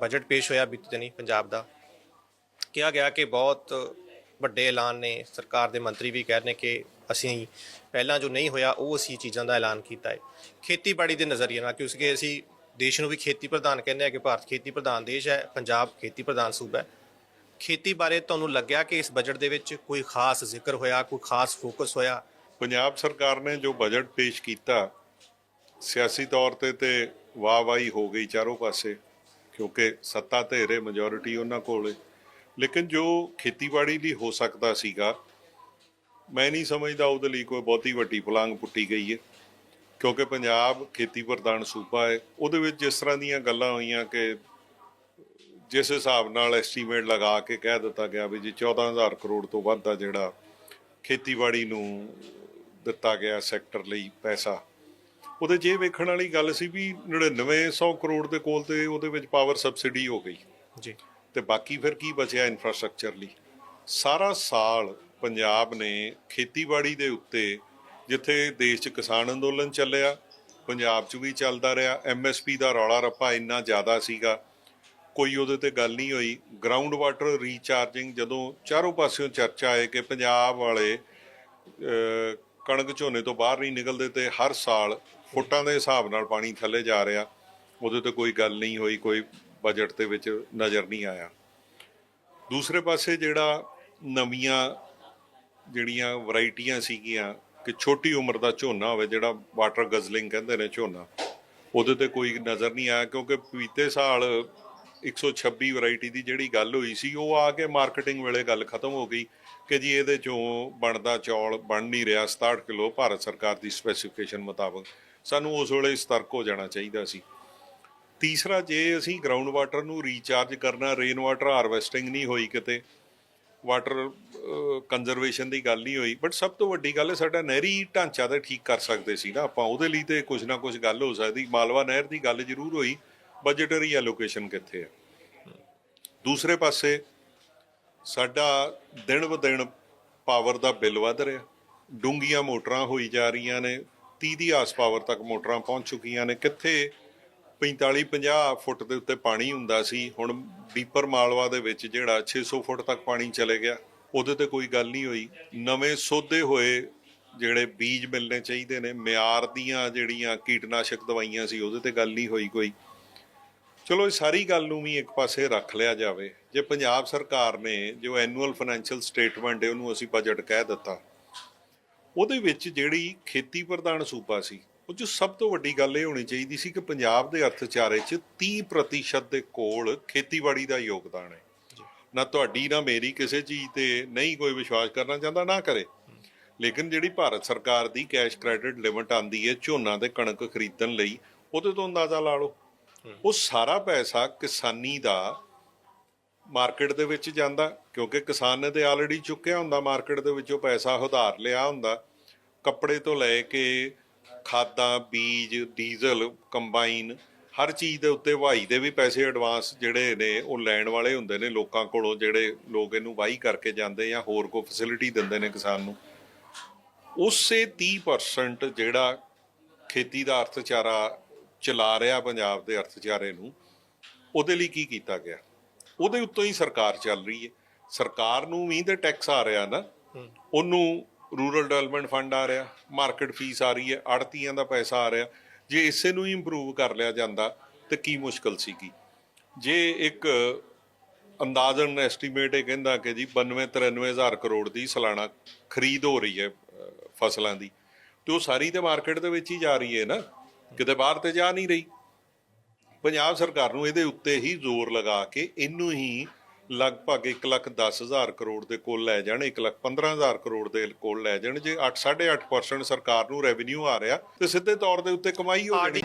Budget ਪੇਸ਼ ਹੋਇਆ ਬੀਤੇ ਦਿਨੀ ਪੰਜਾਬ ਦਾ। ਕਿਹਾ ਗਿਆ ਕਿ ਬਹੁਤ ਵੱਡੇ ਐਲਾਨ ਨੇ, ਸਰਕਾਰ ਦੇ ਮੰਤਰੀ ਵੀ ਕਹਿ ਰਹੇ ਨੇ ਕਿ ਅਸੀਂ ਪਹਿਲਾਂ ਜੋ ਨਹੀਂ ਹੋਇਆ, ਉਹ ਅਸੀਂ ਚੀਜ਼ਾਂ ਦਾ ਐਲਾਨ ਕੀਤਾ ਹੈ ਖੇਤੀਬਾੜੀ ਦੇ ਨਜ਼ਰੀਏ ਨਾਲ, ਕਿਉਂਕਿ ਅਸੀਂ ਦੇਸ਼ ਨੂੰ ਵੀ ਖੇਤੀ ਪ੍ਰਧਾਨ ਕਹਿੰਦੇ ਆ ਕਿ ਭਾਰਤ ਖੇਤੀ ਪ੍ਰਧਾਨ ਦੇਸ਼ ਹੈ, ਪੰਜਾਬ ਖੇਤੀ ਪ੍ਰਧਾਨ ਸੂਬਾ ਹੈ। ਖੇਤੀ ਬਾਰੇ ਤੁਹਾਨੂੰ ਲੱਗਿਆ ਕਿ ਇਸ ਬਜਟ ਦੇ ਵਿੱਚ ਕੋਈ ਖਾਸ ਜ਼ਿਕਰ ਹੋਇਆ, ਕੋਈ ਖਾਸ ਫੋਕਸ ਹੋਇਆ? ਪੰਜਾਬ ਸਰਕਾਰ ਨੇ ਜੋ ਬਜਟ ਪੇਸ਼ ਕੀਤਾ, ਸਿਆਸੀ ਤੌਰ ਤੇ ਤੇ ਵਾਹੀ ਹੋ ਗਈ ਚਾਰੋਂ ਪਾਸੇ। ਕਿਉਂਕਿ ਸੱਤਾ ਧੇਰੇ ਮੈਜੋਰਿਟੀ ਉਹਨਾਂ ਕੋਲ। ਹੈ ਲੇਕਿਨ ਜੋ ਖੇਤੀਬਾੜੀ ਲਈ ਹੋ ਸਕਦਾ ਸੀਗਾ, ਮੈਂ ਨਹੀਂ ਸਮਝਦਾ ਉਹਦੇ ਲਈ ਕੋਈ ਬਹੁਤੀ ਵੱਡੀ ਪਲਾਂਗ ਪੁੱਟੀ ਗਈ ਹੈ ਕਿਉਂਕਿ ਪੰਜਾਬ ਖੇਤੀ ਪ੍ਰਧਾਨ ਸੂਬਾ ਹੈ ਉਹਦੇ ਵਿੱਚ ਜਿਸ ਤਰ੍ਹਾਂ ਦੀਆਂ ਗੱਲਾਂ ਹੋਈਆਂ ਕਿ ਜਿਸ ਹਿਸਾਬ ਨਾਲ ਐਸਟੀਮੇਟ ਲਗਾ ਕੇ ਕਹਿ ਦਿੱਤਾ ਗਿਆ ਵੀ ਜੀ 14000 ਕਰੋੜ ਤੋਂ ਵੱਧ ਦਾ ਜਿਹੜਾ ਖੇਤੀਬਾੜੀ ਨੂੰ ਦਿੱਤਾ ਗਿਆ ਸੈਕਟਰ ਲਈ ਪੈਸਾ ਉਹਦੇ ਇਹ ਵੇਖਣ ਵਾਲੀ ਗੱਲ ਸੀ ਵੀ 9900 ਕਰੋੜ ਦੇ ਕੋਲ ਤੇ ਉਹਦੇ ਵਿੱਚ ਪਾਵਰ ਸਬਸਿਡੀ ਹੋ ਗਈ। ਜੀ। ਤੇ ਬਾਕੀ ਫਿਰ ਕੀ ਬਚਿਆ ਇਨਫਰਾਸਟ੍ਰਕਚਰ ਲਈ? ਸਾਰਾ ਸਾਲ ਪੰਜਾਬ ਨੇ ਖੇਤੀਬਾੜੀ ਦੇ ਉੱਤੇ ਜਿੱਥੇ ਦੇਸ਼ 'ਚ ਕਿਸਾਨ ਅੰਦੋਲਨ ਚੱਲਿਆ ਪੰਜਾਬ 'ਚ ਵੀ ਚੱਲਦਾ ਰਿਹਾ ਐਮਐਸਪੀ ਦਾ ਰੌਲਾ ਰੱਪਾ ਇੰਨਾ ਜ਼ਿਆਦਾ ਸੀਗਾ। ਕੋਈ ਉਹਦੇ ਤੇ ਗੱਲ ਨਹੀਂ ਹੋਈ। ਗਰਾਊਂਡ ਵਾਟਰ ਰੀਚਾਰਜਿੰਗ ਜਦੋਂ ਚਾਰੋਂ ਪਾਸਿਓਂ ਚਰਚਾ ਹੈ ਕਿ ਪੰਜਾਬ ਵਾਲੇ ਕਣਕ ਝੋਨੇ ਤੋਂ ਬਾਹਰ ਨਹੀਂ ਨਿਕਲਦੇ ਤੇ ਹਰ ਸਾਲ ਫੁੱਟਾਂ ਦੇ ਹਿਸਾਬ ਨਾਲ ਪਾਣੀ ਥੱਲੇ ਜਾ ਰਿਹਾ, ਉਹਦੇ ਤੇ ਕੋਈ ਗੱਲ ਨਹੀਂ ਹੋਈ, ਕੋਈ ਬਜਟ ਦੇ ਵਿੱਚ ਨਜ਼ਰ ਨਹੀਂ ਆਇਆ। ਦੂਸਰੇ ਪਾਸੇ ਜਿਹੜਾ ਨਵੀਆਂ ਜਿਹੜੀਆਂ ਵੈਰਾਈਟੀਆਂ ਸੀਗੀਆਂ, ਕਿ ਛੋਟੀ ਉਮਰ ਦਾ ਝੋਨਾ ਹੋਵੇ, ਜਿਹੜਾ ਵਾਟਰ ਗਜ਼ਲਿੰਗ ਕਹਿੰਦੇ ਨੇ ਝੋਨਾ, ਉਹਦੇ ਤੇ ਕੋਈ ਨਜ਼ਰ ਨਹੀਂ ਆਇਆ, ਕਿਉਂਕਿ ਬੀਤੇ ਸਾਲ 126 ਵੈਰਾਈਟੀ ਦੀ ਜਿਹੜੀ ਗੱਲ ਹੋਈ ਸੀ, ਉਹ ਆ ਕੇ ਮਾਰਕੀਟਿੰਗ ਵੇਲੇ ਗੱਲ ਖਤਮ ਹੋ ਗਈ ਕਿ ਜੀ ਇਹਦੇ ਚੋਂ ਬਣਦਾ ਚੌਲ ਬਣ ਨਹੀਂ ਰਿਹਾ 67 ਕਿਲੋ ਭਾਰਤ ਸਰਕਾਰ ਦੀ ਸਪੈਸੀਫਿਕੇਸ਼ਨ ਮੁਤਾਬਕ। ਸਾਨੂੰ ਉਸ ਵੇਲੇ ਸਤਰਕ ਹੋ ਜਾਣਾ ਚਾਹੀਦਾ ਸੀ। ਤੀਸਰਾ, ਜੇ ਅਸੀਂ ਗਰਾਊਂਡ ਵਾਟਰ ਨੂੰ ਰੀਚਾਰਜ ਕਰਨਾ ਰੇਨ ਵਾਟਰ ਹਾਰਵੈਸਟਿੰਗ ਨਹੀਂ ਹੋਈ ਕਿਤੇ ਵਾਟਰ ਕੰਜ਼ਰਵੇਸ਼ਨ ਦੀ ਗੱਲ ਨਹੀਂ ਹੋਈ ਬਟ ਸਭ ਤੋਂ ਵੱਡੀ ਗੱਲ ਹੈ ਸਾਡਾ ਨਹਿਰੀ ਢਾਂਚਾ ਤਾਂ ਠੀਕ ਕਰ ਸਕਦੇ ਸੀ ਨਾ। ਆਪਾਂ ਉਹਦੇ ਲਈ ਤੇ ਕੁਝ ਨਾ ਕੁਝ ਗੱਲ ਹੋ ਸਕਦੀ, ਮਾਲਵਾ ਨਹਿਰ ਦੀ ਗੱਲ ਜ਼ਰੂਰ ਹੋਈ ਬਜਟਰੀ ਐਲੋਕੇਸ਼ਨ ਕਿੱਥੇ ਹੈ। ਦੂਸਰੇ ਪਾਸੇ, ਸਾਡਾ ਦਿਨ ਬ ਦਿਨ ਪਾਵਰ ਦਾ ਬਿੱਲ ਵਧ ਰਿਹਾ ਡੂੰਗੀਆਂ ਮੋਟਰਾਂ ਹੋਈ ਜਾ ਰਹੀਆਂ ਨੇ 30 ਦੀ ਆਸ ਪਾਵਰ ਤੱਕ ਮੋਟਰਾਂ ਪਹੁੰਚ ਚੁੱਕੀਆਂ ਨੇ। ਕਿੱਥੇ 45 50 ਫੁੱਟ ਦੇ ਉੱਤੇ ਪਾਣੀ ਹੁੰਦਾ ਸੀ, ਹੁਣ ਡੀਪਰ ਮਾਲਵਾ ਦੇ ਵਿੱਚ ਜਿਹੜਾ 600 ਫੁੱਟ ਤੱਕ ਪਾਣੀ ਚਲੇ ਗਿਆ। ਉਹਦੇ ਤੇ ਕੋਈ ਗੱਲ ਨਹੀਂ ਹੋਈ। ਨਵੇਂ ਸੋਧੇ ਹੋਏ ਜਿਹੜੇ ਬੀਜ ਮਿਲਣੇ ਚਾਹੀਦੇ ਨੇ, ਮਿਆਰ ਦੀਆਂ ਜਿਹੜੀਆਂ ਕੀਟਨਾਸ਼ਕ ਦਵਾਈਆਂ ਸੀ, ਉਹਦੇ ਤੇ ਗੱਲ ਨਹੀਂ ਹੋਈ ਕੋਈ। ਚਲੋ, ਇਹ ਸਾਰੀ ਗੱਲ ਨੂੰ ਵੀ ਇੱਕ ਪਾਸੇ ਰੱਖ ਲਿਆ ਜਾਵੇ। ਜੇ ਪੰਜਾਬ ਸਰਕਾਰ ਨੇ ਜੋ ਐਨੂਅਲ ਫਾਈਨੈਂਸ਼ੀਅਲ ਸਟੇਟਮੈਂਟ ਹੈ, ਉਹਨੂੰ ਅਸੀਂ ਬਜਟ ਕਹਿ ਦਿੱਤਾ। ਉਹਦੇ ਵਿੱਚ ਜਿਹੜੀ ਖੇਤੀ ਪ੍ਰਧਾਨ ਸੂਬਾ ਸੀ ਉਹ 'ਚ ਸਭ ਤੋਂ ਵੱਡੀ ਗੱਲ ਇਹ ਹੋਣੀ ਚਾਹੀਦੀ ਸੀ ਕਿ ਪੰਜਾਬ ਦੇ ਅਰਥਚਾਰੇ 'ਚ 30% ਦੇ ਕੋਲ ਖੇਤੀਬਾੜੀ ਦਾ ਯੋਗਦਾਨ ਹੈ। ਨਾ ਤੁਹਾਡੀ ਨਾ ਮੇਰੀ ਕਿਸੇ ਚੀਜ਼ ਤੇ ਨਹੀਂ ਕੋਈ ਵਿਸ਼ਵਾਸ ਕਰਨਾ ਚਾਹੁੰਦਾ ਨਾ ਕਰੇ। ਲੇਕਿਨ ਜਿਹੜੀ ਭਾਰਤ ਸਰਕਾਰ ਦੀ ਕੈਸ਼ ਕ੍ਰੈਡਿਟ ਲਿਮਟ ਆਂਦੀ ਹੈ ਝੋਨਾ ਤੇ ਕਣਕ ਖਰੀਦਣ ਲਈ ਉਹਦੇ ਤੋਂ ਅੰਦਾਜ਼ਾ ਲਾ ਲਓ। ਉਹ ਸਾਰਾ ਪੈਸਾ ਕਿਸਾਨੀ ਦਾ ਮਾਰਕੀਟ ਦੇ ਵਿੱਚ ਜਾਂਦਾ ਕਿਉਂਕਿ ਕਿਸਾਨ ਨੇ ਤੇ ਆਲਰੇਡੀ ਚੁੱਕਿਆ ਹੁੰਦਾ, ਮਾਰਕੀਟ ਦੇ ਵਿੱਚੋਂ ਪੈਸਾ ਉਧਾਰ ਲਿਆ ਹੁੰਦਾ। ਕੱਪੜੇ ਤੋਂ ਲੈ ਕੇ ਖਾਦਾਂ, ਬੀਜ, ਡੀਜ਼ਲ, ਕੰਬਾਈਨ, ਹਰ ਚੀਜ਼ ਦੇ ਉੱਤੇ ਵਾਈ ਦੇ ਵੀ ਪੈਸੇ ਐਡਵਾਂਸ ਜਿਹੜੇ ਨੇ, ਉਹ ਲੈਣ ਵਾਲੇ ਹੁੰਦੇ ਨੇ ਲੋਕਾਂ ਕੋਲੋਂ, ਜਿਹੜੇ ਲੋਕ ਇਹਨੂੰ ਵਾਹੀ ਕਰਕੇ ਜਾਂਦੇ ਜਾਂ ਹੋਰ ਕੋਈ ਫੈਸਿਲਿਟੀ ਦਿੰਦੇ ਨੇ ਕਿਸਾਨ ਨੂੰ। ਉਸੇ 30% ਜਿਹੜਾ ਖੇਤੀ ਦਾ ਅਰਥਚਾਰਾ ਚਲਾ ਰਿਹਾ ਪੰਜਾਬ ਦੇ ਅਰਥਚਾਰੇ ਨੂੰ, ਉਹਦੇ ਲਈ ਕੀ ਕੀਤਾ ਗਿਆ? ਉਹਦੇ ਉੱਤੋਂ ਹੀ ਸਰਕਾਰ ਚੱਲ ਰਹੀ ਹੈ। ਸਰਕਾਰ ਨੂੰ ਵੀ ਤੇ ਟੈਕਸ ਆ ਰਿਹਾ ਨਾ, ਉਹਨੂੰ ਰੂਰਲ ਡਿਵੈਲਪਮੈਂਟ ਫੰਡ ਆ ਰਿਹਾ ਮਾਰਕੀਟ ਫੀਸ ਆ ਰਹੀ ਹੈ, ਆੜਤੀਆਂ ਦਾ ਪੈਸਾ ਆ ਰਿਹਾ, ਜੇ ਇਸੇ ਨੂੰ ਹੀ ਇੰਪਰੂਵ ਕਰ ਲਿਆ ਜਾਂਦਾ, ਤੇ ਕੀ ਮੁਸ਼ਕਲ ਸੀਗੀ? ਜੇ ਇੱਕ ਅੰਦਾਜ਼ਨ ਐਸਟੀਮੇਟ ਇਹ ਕਹਿੰਦਾ ਕਿ ਜੀ 92 93000 ਕਰੋੜ ਦੀ ਸਾਲਾਨਾ ਖਰੀਦ ਹੋ ਰਹੀ ਹੈ ਫਸਲਾਂ ਦੀ, ਤੇ ਉਹ ਸਾਰੀ ਤੇ ਮਾਰਕੀਟ ਦੇ ਵਿੱਚ ਹੀ ਜਾ ਰਹੀ ਹੈ ਨਾ, ਕਿਤੇ ਬਾਹਰ ਤੇ ਜਾ ਨਹੀਂ ਰਹੀ। ਪੰਜਾਬ ਸਰਕਾਰ ਨੂੰ ਇਹਦੇ ਉੱਤੇ ਹੀ ਜ਼ੋਰ ਲਗਾ ਕੇ ਇਹਨੂੰ ਹੀ ਲਗਭਗ 1 ਲੱਖ 10 ਹਜ਼ਾਰ ਕਰੋੜ ਦੇ ਕੋਲ ਲੈ ਜਾਣ 1 ਲੱਖ 15 ਹਜ਼ਾਰ ਕਰੋੜ ਦੇ ਕੋਲ ਲੈ ਜਾਣ ਜੇ 8 8.5% ਸਰਕਾਰ ਨੂੰ ਰੈਵਨਿਊ ਆ ਰਿਹਾ ਤੇ ਸਿੱਧੇ ਤੌਰ ਦੇ ਉੱਤੇ ਕਮਾਈ ਹੋ ਜਾਣੀ।